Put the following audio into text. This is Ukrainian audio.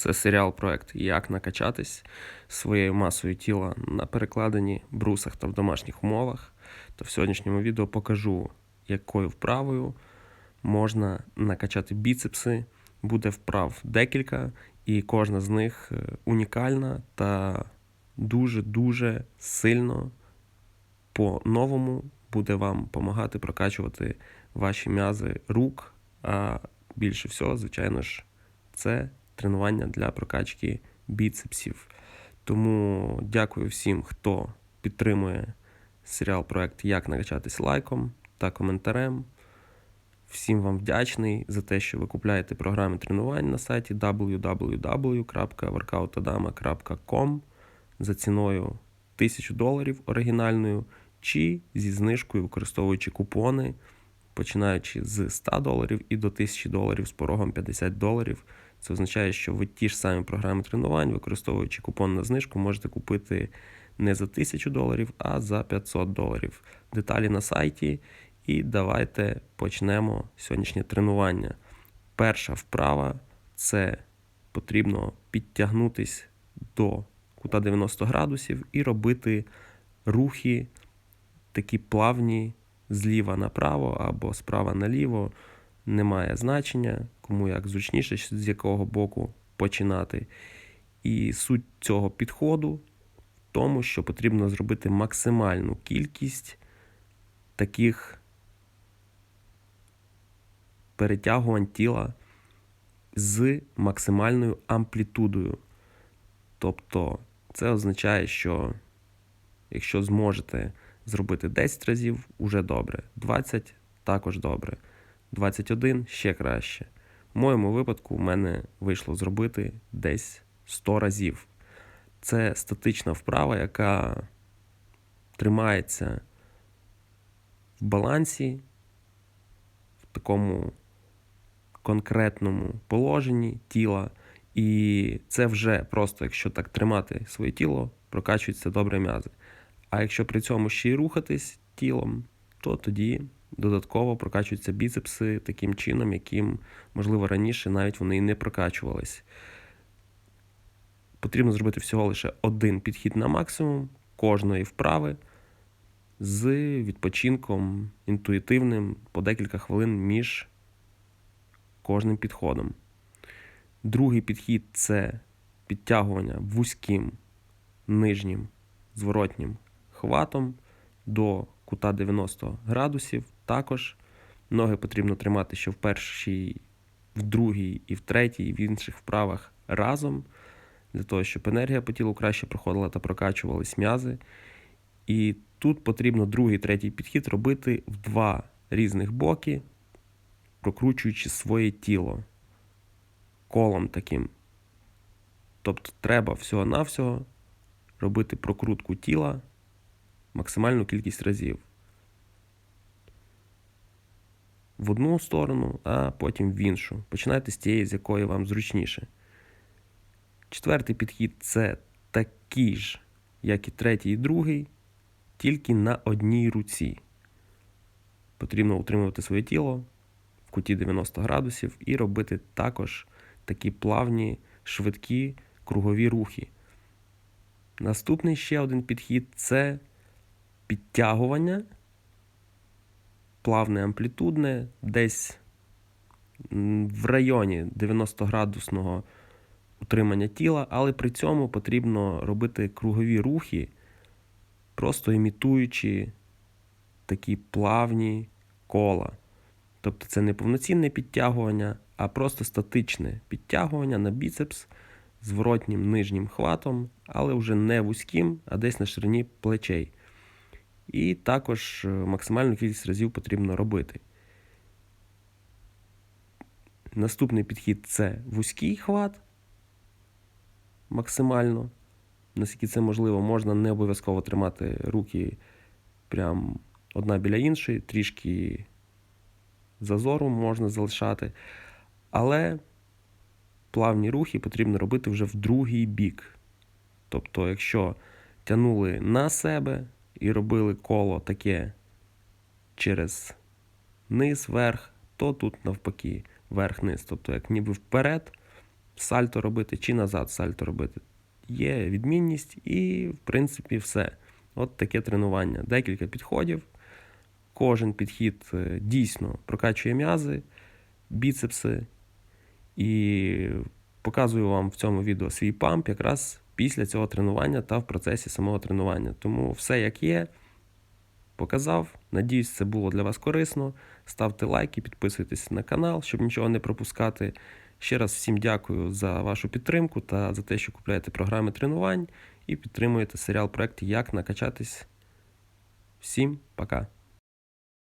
Це серіал проект Як накачатись своєю масою тіла на перекладенні брусах та в домашніх умовах. То в сьогоднішньому відео покажу, якою вправою можна накачати біцепси. Буде вправ декілька, і кожна з них е, унікальна та дуже-дуже сильно по-новому буде вам допомагати прокачувати ваші м'язи рук. А більше всього, звичайно ж, це тренування для прокачки біцепсів. Тому дякую всім, хто підтримує серіал проект Як накачатись лайком та коментарем. Всім вам вдячний за те, що ви купляєте програми тренувань на сайті www.workoutadama.com за ціною 1000 доларів оригінальною чи зі знижкою, використовуючи купони, починаючи з 100 доларів і до 1000 доларів з порогом 50 доларів. Це означає, що ви ті ж самі програми тренувань, використовуючи купон на знижку, можете купити не за 1000 доларів, а за 500 доларів. Деталі на сайті. І давайте почнемо сьогоднішнє тренування. Перша вправа це потрібно підтягнутись до кута 90 градусів і робити рухи такі плавні зліва направо або справа наліво. Немає значення, кому як зручніше, з якого боку починати. І суть цього підходу в тому, що потрібно зробити максимальну кількість таких перетягувань тіла з максимальною амплітудою. Тобто, це означає, що якщо зможете зробити 10 разів, уже добре. 20 також добре. 21 ще краще. В моєму випадку в мене вийшло зробити десь 100 разів. Це статична вправа, яка тримається в балансі, в такому конкретному положенні тіла. І це вже просто, якщо так тримати своє тіло, прокачується добре м'язи. А якщо при цьому ще й рухатись тілом, то тоді додатково прокачуються біцепси таким чином, яким, можливо, раніше навіть вони і не прокачувались. Потрібно зробити всього лише один підхід на максимум кожної вправи з відпочинком інтуїтивним по декілька хвилин між кожним підходом. Другий підхід це підтягування вузьким нижнім зворотнім хватом до кута 90 градусів. Також ноги потрібно тримати, що в першій, в другій і в третій, і в інших вправах разом, для того, щоб енергія по тілу краще проходила та прокачувались м'язи. І тут потрібно другий третій підхід робити в два різних боки, прокручуючи своє тіло колом таким. Тобто треба всього-навсього робити прокрутку тіла максимальну кількість разів. В одну сторону, а потім в іншу. Починайте з тієї, з якої вам зручніше. Четвертий підхід це такий ж, як і третій і другий, тільки на одній руці. Потрібно утримувати своє тіло в куті 90 градусів і робити також такі плавні, швидкі кругові рухи. Наступний ще один підхід це підтягування, плавне амплітудне, десь в районі 90 градусного утримання тіла, але при цьому потрібно робити кругові рухи, просто імітуючи такі плавні кола. Тобто це не повноцінне підтягування, а просто статичне підтягування на біцепс зворотнім нижнім хватом, але вже не вузьким, а десь на ширині плечей. І також е, максимальну кількість разів потрібно робити. Наступний підхід це вузький хват. Максимально. Наскільки це можливо, можна не обов'язково тримати руки прям одна біля іншої, трішки зазору можна залишати. Але плавні рухи потрібно робити вже в другий бік. Тобто, якщо тянули на себе і робили коло таке через низ, верх, то тут навпаки, верх-низ. Тобто, як ніби вперед, сальто робити, чи назад сальто робити. Є відмінність і, в принципі, все. От таке тренування. Декілька підходів. Кожен підхід е, дійсно прокачує м'язи, біцепси. І показую вам в цьому відео свій памп якраз після цього тренування та в процесі самого тренування. Тому все як є, показав. Надіюсь, це було для вас корисно. Ставте лайки, підписуйтесь на канал, щоб нічого не пропускати. Ще раз всім дякую за вашу підтримку та за те, що купуєте програми тренувань і підтримуєте серіал проєкт Як накачатись. Всім пока!